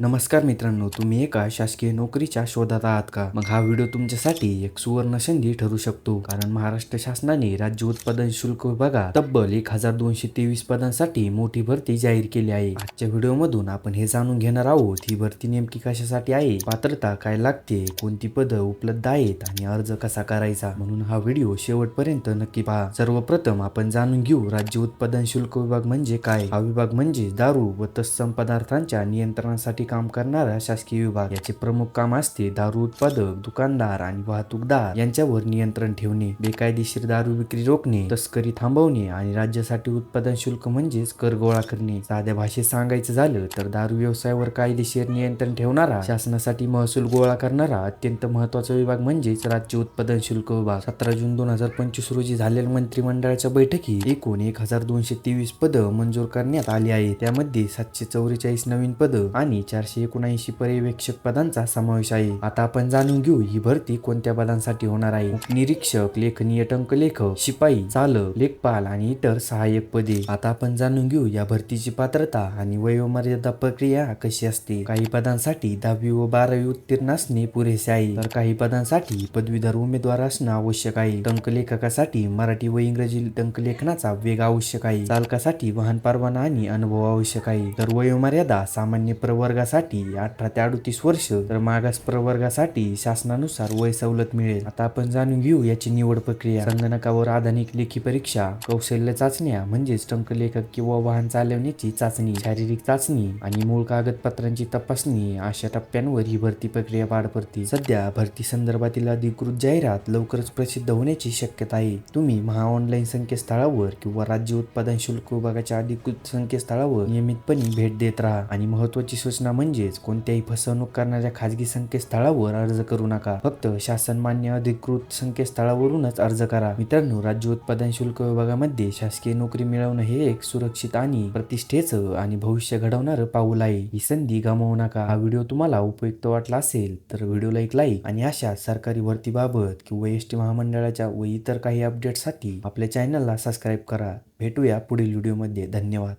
नमस्कार मित्रांनो तुम्ही एका शासकीय नोकरीच्या शोधात आहात का? मग हा व्हिडिओ तुमच्यासाठी एक सुवर्ण संधी ठरू शकतो. कारण महाराष्ट्र शासनाने राज्य उत्पादन शुल्क विभागात तब्बल एक हजार दोनशे तेवीस पदांसाठी मोठी भरती जाहीर केली आहे. आजच्या व्हिडिओमधून आपण हे जाणून घेणार आहोत ही भरती नेमकी कशासाठी आहे पात्रता काय लागते कोणती पदं उपलब्ध आहेत आणि अर्ज कसा करायचा? म्हणून हा व्हिडिओ शेवटपर्यंत नक्की पहा. सर्वप्रथम आपण जाणून घेऊ राज्य उत्पादन शुल्क विभाग म्हणजे काय? हा विभाग म्हणजे दारू व तत्सम पदार्थांच्या नियंत्रणासाठी काम करणारा शासकीय विभाग. याचे प्रमुख काम असते दारू उत्पादक दुकानदार आणि वाहतूकदार. यांच्यावर नियंत्रण ठेवणे बेकायदेशीर दारू विक्री रोखणे तस्करी थांबवणे आणि राज्यासाठी उत्पादन शुल्क म्हणजेच कर गोळा करणे. साध्या भाषेत सांगायचं झालं तर दारू व्यवसायावर कायदेशीर नियंत्रण ठेवणारा शासनासाठी महसूल गोळा करणारा अत्यंत महत्त्वाचा विभाग म्हणजेच राज्य उत्पादन शुल्क विभाग. सतरा जून दोन हजार पंचवीस रोजी झालेल्या मंत्रिमंडळाच्या बैठकीत एकूण एक हजार दोनशे तेवीस पद मंजूर करण्यात आली आहे त्यामध्ये सातशे चौवेचाळीस नवीन पद आणि चार चारशे एकोणऐंशी पर्यवेक्षक पदांचा समावेश आहे. आता आपण जाणून घेऊ ही भरती कोणत्या पदांसाठी होणार आहे. निरीक्षक लेखनीय टंक लेखक शिपाई चालक लेखपाल आणि इतर सहाय्यक पदे. आता आपण जाणून घेऊ या भरतीची पात्रता आणि वयोमर्यादा प्रक्रिया कशी असते. काही पदांसाठी दहावी व बारावी उत्तीर्ण असणे पुरेसे आहे. तर काही पदांसाठी पदवीधर उमेदवार असणं आवश्यक आहे. टंकलेखकासाठी मराठी व इंग्रजी टंकलेखनाचा वेग आवश्यक आहे. चालकासाठी वाहन परवाना आणि अनुभव आवश्यक आहे. तर वयोमर्यादा सामान्य प्रवर्ग प्रवर्गासाठी अठरा ते अडतीस वर्ष तर मागास प्रवर्गासाठी शासनानुसार वय सवलत मिळेल. आता आपण जाणून घेऊ याची निवड प्रक्रिया. संगणकावर आधारित लेखी परीक्षा कौशल्य चाचण्या म्हणजेच टंकलेखक किंवा वाहन चालवण्याची चाचणी शारीरिक चाचणी आणि मूळ कागदपत्रांची तपासणी अशा टप्प्यांवर ही भरती प्रक्रिया पार पडते. सध्या भरती संदर्भातील अधिकृत जाहिरात लवकरच प्रसिद्ध होण्याची शक्यता आहे. तुम्ही महा ऑनलाईन संकेतस्थळावर किंवा राज्य उत्पादन शुल्क विभागाच्या अधिकृत संकेतस्थळावर नियमितपणे भेट देत राहा आणि महत्वाची सूचना म्हणजेच कोणत्याही फसवणूक करणाऱ्या खाजगी संकेतस्थळावर अर्ज करू नका. फक्त शासन मान्य अधिकृत संकेतस्थळावरूनच अर्ज करा. मित्रांनो राज्य उत्पादन शुल्क विभागामध्ये शासकीय नोकरी मिळवणं हे एक सुरक्षित आणि प्रतिष्ठेचं आणि भविष्य घडवणारं पाऊल आहे. ही संधी गमावू नका. हा व्हिडिओ तुम्हाला उपयुक्त वाटला असेल तर व्हिडिओला एक लाईक आणि अशा सरकारी भरतीबाबत किंवा एस टी महामंडळाच्या व इतर काही अपडेटसाठी आपल्या चॅनलला सबस्क्राईब करा. भेटूया पुढील व्हिडिओमध्ये. धन्यवाद.